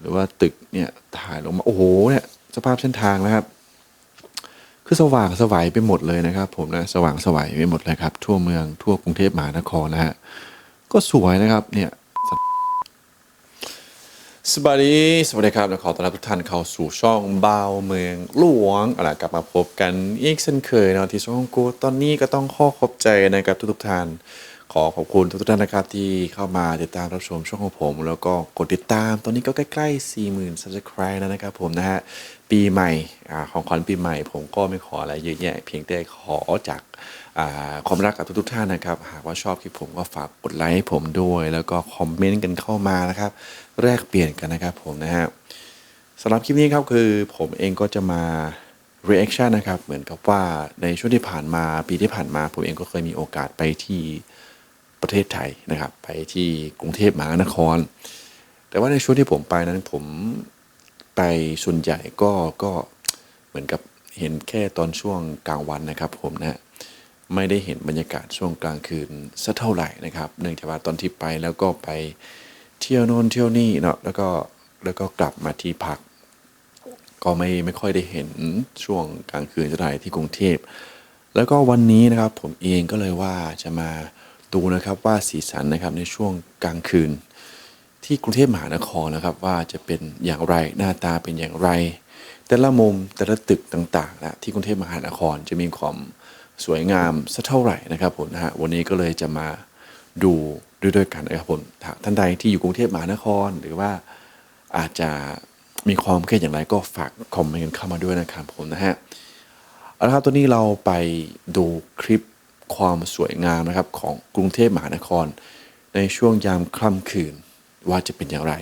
หรือว่าตึกเนี่ยถ่ายลงมาโอ้โหเนี่ยสภาพเส้นทางนะครับ คือสว่างสวัยไปหมดเลยนะครับ ผมนะสว่างสวัยไปหมดเลยครับ ทั่วเมืองทั่วกรุงเทพมหานครนะฮะก็สวยนะครับเนี่ยสวัสดีสวัสดีครับขอต้อนรับทุกท่านเข้าสู่ช่องบ่าเมืองหลวงเอาล่ะกลับมาพบกันอีกเช่นเคยนะที่ช่องกูตอนนี้ก็ต้องข้อขอบใจนะครับทุกๆท่าน ขอขอบคุณทุกท่านนะครับที่เข้ามาติดตามรับชมช่องของผม แล้วก็กดติดตามตอนนี้ก็ใกล้ๆ 40,000 subscribe แล้วนะครับผมนะฮะปีใหม่อของขวัญปีใหม่ ผมก็ไม่ขออะไรเยอะแยะเพียงแต่ขอจากความรักกับทุกๆท่านนะครับ หากว่าชอบคลิปผมก็ฝากกดไลค์ให้ผมด้วย แล้วก็คอมเมนต์กันเข้ามานะครับ แลกเปลี่ยนกันนะครับผมนะฮะสำหรับคลิปนี้ครับคือผมเองก็จะมา reaction นะครับ เหมือนกับว่าในช่วงที่ผ่านมาปีที่ผ่านมา ผมเองก็เคยมีโอกาสไปที่ ประเทศไทยนะครับ ไปที่กรุงเทพมหานคร แต่ว่าในช่วงที่ผมไปนั้นผมไปส่วนใหญ่ก็ก็เหมือนกับเห็นแค่ตอนช่วงกลางวันนะครับ ผมนะไม่ได้เห็นบรรยากาศช่วงกลางคืนสักเท่าไหร่นะครับ เนื่องจากว่าตอนที่ไปแล้วก็ไปเที่ยวโน่นเที่ยวนี่เนาะแล้วก็แล้วก็กลับมาที่พัก ก็ไม่ไม่ค่อยได้เห็นช่วงกลางคืนเท่าไหร่ที่กรุงเทพแล้วก็วันนี้นะครับผมเองก็เลยว่าจะมา ดูนะครับว่าสีสันนะครับในช่วงกลางคืน ที่กรุงเทพมหานครนะครับ ว่าจะเป็นอย่างไรหน้าตาเป็นอย่างไร แต่ละมุมแต่ละตึกต่างๆนะที่กรุงเทพมหานครจะมีความสวยงามสักเท่าไหร่นะครับผมนะฮะวันนี้ก็เลยจะมาดูด้วยด้วยกันนะครับผมท่านใดที่อยู่กรุงเทพมหานคร หรือว่าอาจจะมีความเครียดอย่างไรก็ฝากคอมเมนต์กันเข้ามาด้วยนะครับผมนะฮะเอาละครับตัวนี้เราไปดูคลิป ความสวยงามนะครับของกรุงเทพมหานคร ในช่วงยามค่ำคืนว่าจะเป็นอย่างไร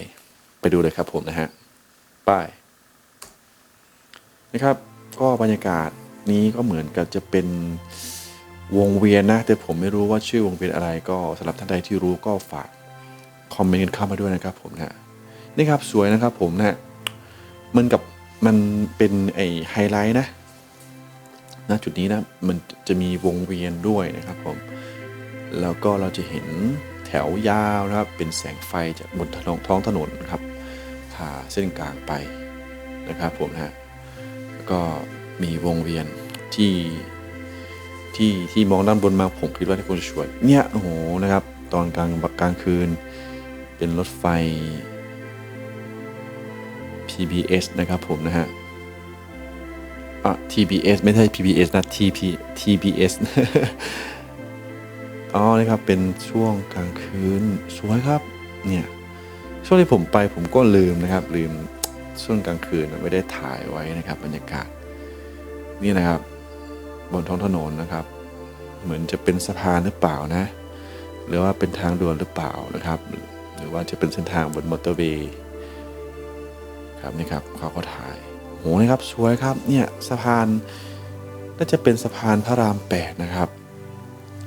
ไปดูเลยครับผมนะฮะไป้ายนะครับก็บรรยากาศนี้ก็เหมือนกับจะเป็นวงเวียนนะ แต่ผมไม่รู้ว่าชื่อวงเวียนอะไรก็สำหรับท่านใดที่รู้ก็ฝากคอมเมนต์เข้ามาด้วยนะครับผมนะนี่ครับสวยนะครับผมนะฮะมันกับมันเป็นไอไฮไลท์นะ ณจุดนี้นะมันจะมีวงเวียนด้วยนะครับผมแล้วก็เราจะเห็นแถวยาวนะครับเป็นแสงไฟจากบนถนนท้องถนนครับผ่าเส้นกลางไปนะครับผมนะฮะแล้วก็มีวงเวียนที่ที่ที่มองด้านบนมาผมคิดว่าที่คนสวยเนี่ยโอ้โหนะครับ ตอนกลางกลางคืน เป็นรถไฟ PBS นะครับผมนะฮะ อะ TBS ไม่ใช่ PBS นะ TP TBS อ๋อนี่ครับ เป็นช่วงกลางคืน สวยครับ เนี่ย ช่วงที่ผมไปผมก็ลืมนะครับ ลืมช่วงกลางคืนไม่ได้ถ่ายไว้นะครับ บรรยากาศ นี่นะครับ บนท้องถนนนะครับ เหมือนจะเป็นสะพานหรือเปล่านะ หรือว่าเป็นทางด่วนหรือเปล่านะครับ หรือว่าจะเป็นเส้นทางบนมอเตอร์เวย์ครับนี่ครับเขาก็ถ่าย นะครับสวยครับเนี่ยสะพานน่าจะเป็นสะพานพระรามแปดนะครับ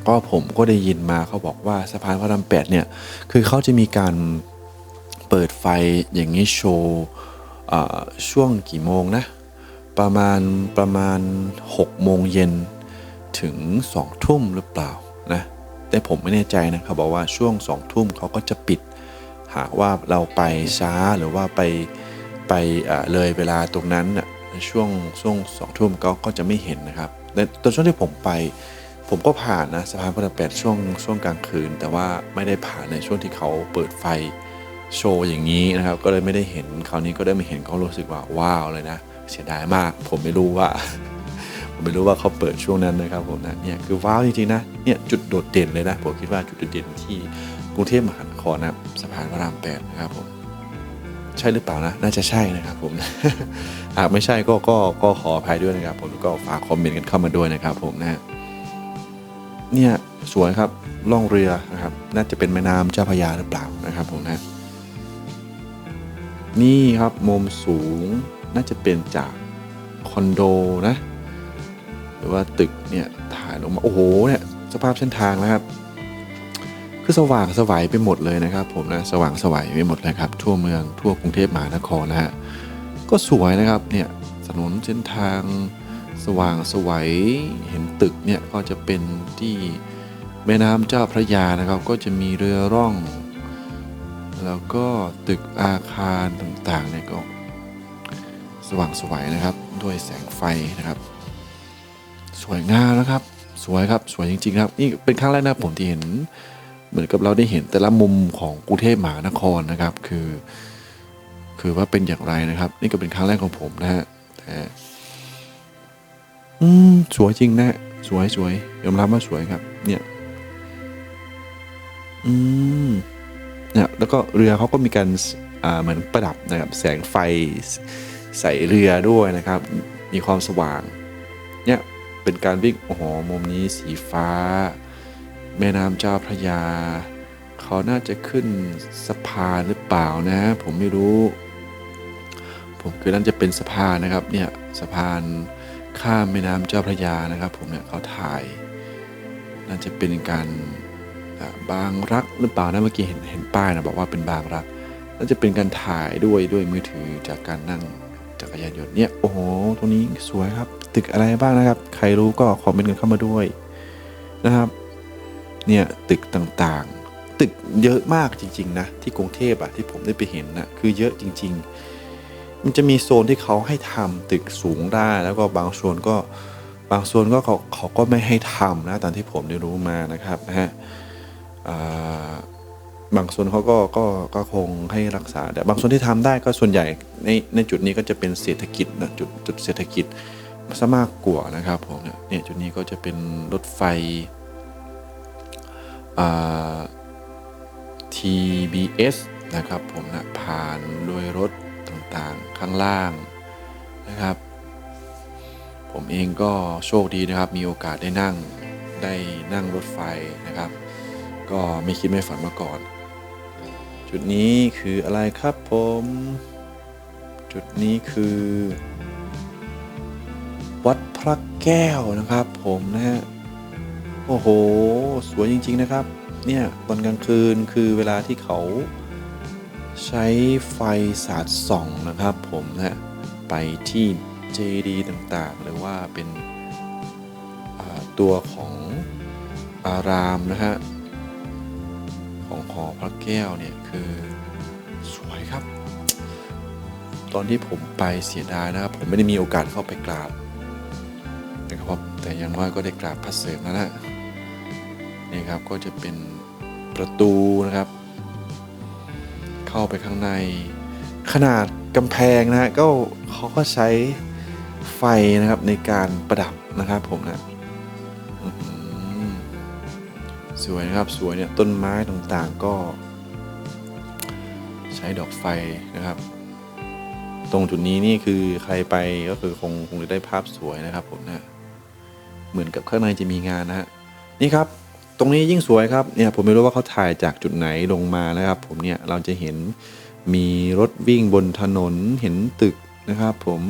ก็ผมก็ได้ยินมาเขาบอกว่าสะพานพระรามแปดเนี่ยคือเขาจะมีการเปิดไฟอย่างนี้โชว์ช่วงกี่โมงนะประมาณประมาณ6โมงเย็นถึง2ทุ่มหรือเปล่านะแต่ผมไม่แน่ใจนะเขาบอกว่าช่วง2ทุ่มเขาก็จะปิดหากว่าเราไปช้าหรือว่าไป ไปเลยเวลาตรงนั้นช่วงช่วงสองทุ่มก็ก็จะไม่เห็นนะครับแต่ตอนช่วงที่ผมไปผมก็ผ่านนะสะพานพระรามแปดช่วงช่วงกลางคืน แต่ว่าไม่ได้ผ่านในช่วงที่เขาเปิดไฟโชว์อย่างนี้นะครับ ก็เลยไม่ได้เห็นคราวนี้ก็ได้มาเห็นก็รู้สึกว่าว้าวเลยนะ เสียดายมาก ผมไม่รู้ว่า ผมไม่รู้ว่าเขาเปิดช่วงนั้นนะครับผมนะเนี่ยคือว้าวจริงๆนะเนี่ยจุดโดดเด่นเลยนะผมคิดว่าจุดโดดเด่นที่กรุงเทพมหานครนะสะพานพระรามแปดนะครับผม ใช่หรือเปล่านะ น่าจะใช่นะครับผมหากไม่ใช่ก็ก็ก็ขออภัยด้วยนะครับ ผมก็ฝากคอมเมนต์กันเข้ามาด้วยนะครับ ผมนะฮะเนี่ยสวยครับล่องเรือนะครับ น่าจะเป็นแม่น้ำเจ้าพระยาหรือเปล่านะครับ ผมนะ นี่ครับมุมสูงน่าจะเป็นจากคอนโดนะ หรือว่าตึกเนี่ยถ่ายลงมาโอ้โหเนี่ยสภาพเส้นทางนะครับ คือสว่างสวัยไปหมดเลยนะครับ ผมนะสว่างสวัยไปหมดเลยครับทั่วเมืองทั่วกรุงเทพมหานครนะฮะก็สวยนะครับเนี่ยถนนเส้นทางสว่างสวัยเห็นตึกเนี่ยก็จะเป็นที่แม่น้ำเจ้าพระยานะครับ ก็จะมีเรือร่อง แล้วก็ตึกอาคารต่างๆเนี่ยก็สว่างสวยนะครับด้วยแสงไฟนะครับ สวยงามนะครับ สวยครับสวยจริงๆครับนี่เป็นครั้งแรกนะผมที่เห็น เหมือนกับเราได้เห็นแต่ละมุมของกรุงเทพมหานครนะครับ คือ คือว่าเป็นอย่างไรนะครับ นี่ก็เป็นครั้งแรกของผมนะฮะแต่อืมสวยจริงนะสวยสวยยอมรับว่าสวยครับ เนี่ยอืมเนี่ยแล้วก็เรือเขาก็มีการอ่าเหมือนประดับนะครับ แสงไฟใส่เรือด้วยนะครับ มีความสว่าง เนี่ยเป็นการวิ่งโอ้โหมุมนี้สีฟ้า แม่น้ำเจ้าพระยา เขาน่าจะขึ้นสะพานหรือเปล่านะ ผมไม่รู้ ผมคือนั่นจะเป็นสะพานนะครับเนี่ยสะพานข้ามแม่น้ำเจ้าพระยานะครับ ผมเนี่ยเขาถ่าย น่าจะเป็นการบางรักหรือเปล่านะเมื่อกี้เห็นเห็นป้ายนะบอกว่าเป็นบางรักน่าจะเป็นการถ่ายด้วยด้วยมือถือจากการนั่งจักรยานยนต์เนี่ยโอ้โหตรงนี้สวยครับ ตึกอะไรบ้างนะครับ ใครรู้ก็คอมเมนต์กันเข้ามาด้วยนะครับ เนี่ยตึกต่างๆ ตึกเยอะมากจริงๆนะที่กรุงเทพอะที่ผมได้ไปเห็นนะคือเยอะจริง ๆ มันจะมีโซนที่เขาให้ทำตึกสูงได้แล้วก็บางโซนก็บางโซนก็เขาเขาก็ไม่ให้ทำนะตามที่ผมได้รู้มานะครับนะฮะบางโซนเขาก็ก็ก็คงให้รักษาแต่บางโซนที่ทำได้ก็ส่วนใหญ่ในในจุดนี้ก็จะเป็นเศรษฐกิจนะจุดจุดเศรษฐกิจซะมากกว่านะครับผมเนี่ยจุดนี้ก็จะเป็นรถไฟ TBS นะครับผมนะผ่านโดยรถต่างๆข้างล่างนะครับ ผมเองก็โชคดีนะครับ มีโอกาสได้นั่งได้นั่งรถไฟนะครับ ก็ไม่คิดไม่ฝันมาก่อน จุดนี้คืออะไรครับผม จุดนี้คือ วัดพระแก้วนะครับผมนะฮะ โอ้โห สวยจริง ๆ นะครับ เนี่ยตอนกลางคืนคือเวลาที่เขาใช้ไฟสาดส่องนะครับ ผมนะฮะไปที่เจดีย์ต่างๆ หรือว่าเป็นตัวของอารามนะฮะของหอพระแก้วเนี่ยคือสวยครับ ตอนที่ผมไปเสียดายนะครับ ผมไม่ได้มีโอกาสเข้าไปกราบนะครับแต่อย่างน้อยก็ได้กราบพระเสริมแล้วนะ ครับก็จะเป็นประตูนะครับ เข้าไปข้างในขนาดกำแพงนะฮะก็เขาก็ใช้ไฟนะครับในการประดับนะครับผมนะสวยนะครับสวยเนี่ยต้นไม้ต่างๆก็ ใช้ดอกไฟนะครับ ตรงจุดนี้นี่คือใครไปก็คือคงคงจะได้ภาพสวยนะครับผมนะเหมือนกับข้างในจะมีงานนะฮะนี่ครับ ตรงนี้ยิ่งสวยครับเนี่ยผมไม่รู้ว่าเขาถ่ายจากจุดไหนลงมานะครับ ผมเนี่ยเราจะเห็นมีรถวิ่งบนถนนเห็นตึกนะครับ ผม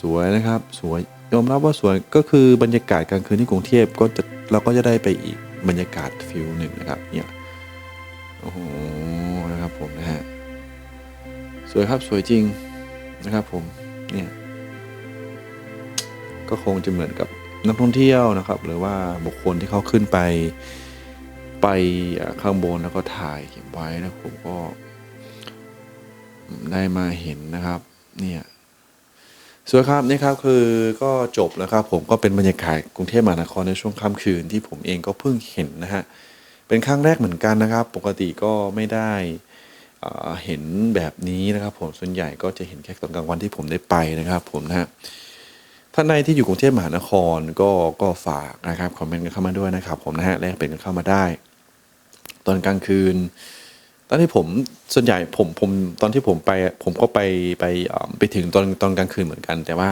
สวยนะครับสวยยอมรับว่าสวยก็คือบรรยากาศกลางคืนที่กรุงเทพก็จะเราก็จะได้ไปอีกบรรยากาศฟิลหนึ่งนะครับเนี่ยโอ้โหนะครับผมนะฮะสวยครับสวยจริงนะครับผมเนี่ยก็คงจะเหมือนกับ นักท่องเที่ยวนะครับ หรือว่าบุคคลที่เขาขึ้นไปไปข้างบนแล้วก็ถ่ายเก็บไว้นะผมก็ได้มาเห็นนะครับเนี่ยสวยครับนี่ครับคือก็จบแล้วครับ ผมก็เป็นบรรยากาศกรุงเทพมหานครในช่วงค่ำคืนที่ผมเองก็เพิ่งเห็นนะฮะเป็นครั้งแรกเหมือนกันนะครับ ปกติก็ไม่ได้เห็นแบบนี้นะครับ ผมส่วนใหญ่ก็จะเห็นแค่ตอนกลางวันที่ผมได้ไปนะครับ ผมนะฮะ ท่านใดที่อยู่กรุงเทพมหานครก็ก็ฝากนะครับคอมเมนต์กันเข้ามาด้วยนะครับ ผมนะฮะแลกเปลี่ยนกันเข้ามาได้ ตอนกลางคืน ตอนที่ผมส่วนใหญ่ผมผมตอนที่ผมไปผมก็ไปไปไปถึงตอนตอนกลางคืนเหมือนกัน แต่ว่า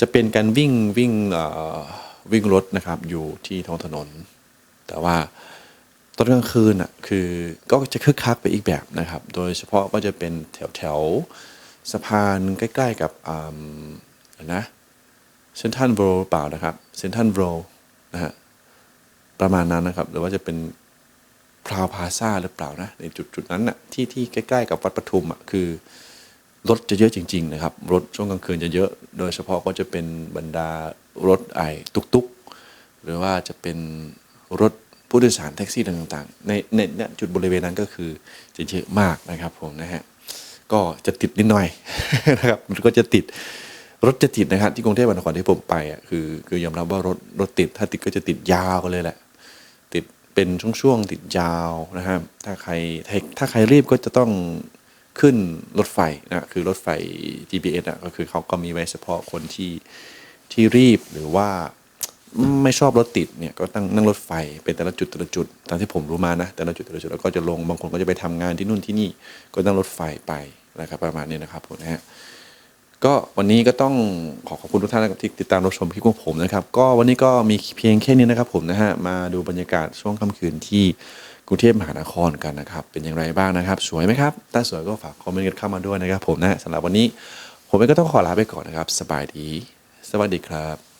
จะเป็นการวิ่งวิ่งวิ่งรถนะครับ อยู่ที่ท้องถนน แต่ว่าตอนกลางคืนอะคือก็จะคึกคักไปอีกแบบนะครับ โดยเฉพาะก็จะเป็นแถวแถวสะพานใกล้ ๆ กับ นะเซนทันโรเปล่านะครับเซนทันโรนะฮะประมาณนั้นนะครับ หรือว่าจะเป็นพราวพาซาหรือเปล่านะ ในจุดจุดนั้นน่ะที่ที่ใกล้ๆกับวัดปทุมอะคือรถจะเยอะจริง ๆ นะครับ รถช่วงกลางคืนจะเยอะ โดยเฉพาะก็จะเป็นบรรดารถไอตุกๆหรือว่าจะเป็นรถผู้โดยสารแท็กซี่ต่างๆในในในจุดบริเวณนั้นก็คือจะเยอะมากนะครับผมนะฮะก็จะติดนิดหน่อยนะครับก็จะติด รถจะติดนะครับที่กรุงเทพมหานครที่ผมไปอะคือคือยอมรับว่ารถรถติดถ้าติดก็จะติดยาวกันเลยแหละ ติดเป็นช่วงๆติดยาวนะครับถ้าใครถ้าถ้าใครรีบก็จะต้องขึ้นรถไฟนะคือรถไฟ GBS อะก็คือเขาก็มีไว้เฉพาะคนที่ที่รีบหรือว่าไม่ชอบรถติดเนี่ยก็ตั้งนั่งรถไฟเป็นแต่ละจุดแต่ละจุดตามที่ผมรู้มานะแต่ละจุดแต่ละจุดแล้วก็จะลงบางคนก็จะไปทำงานที่นู่นที่นี่ก็นั่งรถไฟไปนะครับประมาณนี้นะครับผมนะฮะ ก็วันนี้ก็ต้องขอขอบคุณทุกท่านนะครับที่ติดตามรับชมคลิปของผมนะครับ ก็วันนี้ก็มีเพียงแค่นี้นะครับผมนะฮะมาดูบรรยากาศช่วงค่ำคืนที่กรุงเทพมหานครกันนะครับ เป็นอย่างไรบ้างนะครับ สวยไหมครับ ถ้าสวยก็ฝากคอมเมนต์กันเข้ามาด้วยนะครับผมนะสำหรับวันนี้ ผมเองก็ต้องขอลาไปก่อนนะครับ สบายดี สวัสดีครับ